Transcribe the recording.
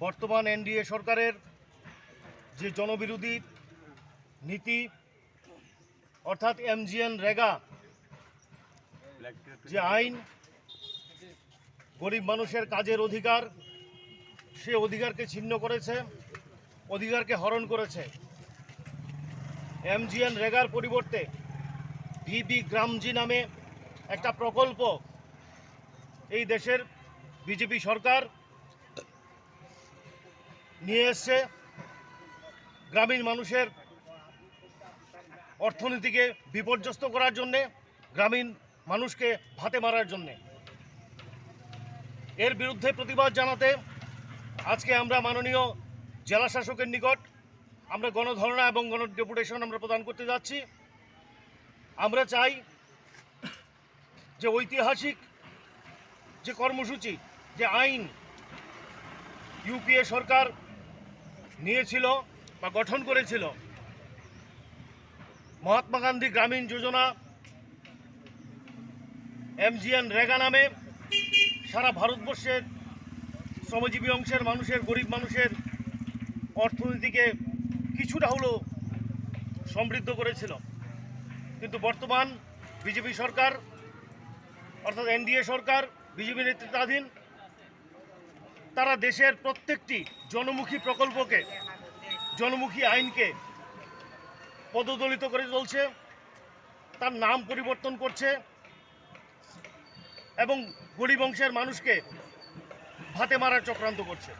বর্তমান এনডিএ সরকারের যে জনবিরোধী নীতি, অর্থাৎ এমজিএন রেগা, যে আইন গরিব মানুষের কাজের অধিকার, সে অধিকারকে ছিন্ন করেছে, অধিকারকে হরণ করেছে। এমজিএন রেগার পরিবর্তে ভিবি গ্রামজি নামে একটা প্রকল্প এই দেশের বিজেপি সরকার নিয়ে এসছে গ্রামীণ মানুষের অর্থনীতিকে বিপর্যস্ত করার জন্যে, গ্রামীণ মানুষকে ভাতে মারার জন্যে। এর বিরুদ্ধে প্রতিবাদ জানাতে আজকে আমরা মাননীয় জেলা শাসকের নিকট আমরা গণধর্ণা এবং গণ ডেপুটেশন আমরা প্রদান করতে যাচ্ছি। আমরা চাই যে ঐতিহাসিক যে কর্মসূচি, যে আইন ইউপিএ সরকার নিয়েছিল বা গঠন করেছিল। মহাত্মা গান্ধী গ্রামীণ যোজনা এমজিএন রেগা নামে সারা ভারতবর্ষের শ্রমজীবী অংশের মানুষের, গরিব মানুষের অর্থনীতিকে কিছুটা হলেও সমৃদ্ধ করেছিল। কিন্তু বর্তমান বিজেপি সরকার, অর্থাৎ এনডিএ সরকার, বিজেপি নেতৃত্বাধীন তারা দেশের প্রত্যেকটি জনমুখী প্রকল্পকে, জনমুখী আইনকে পদদলিত করে চলছে, তার নাম পরিবর্তন করছে, এবং গরিব অংশের মানুষকে ভাতে মারার চক্রান্ত করছে।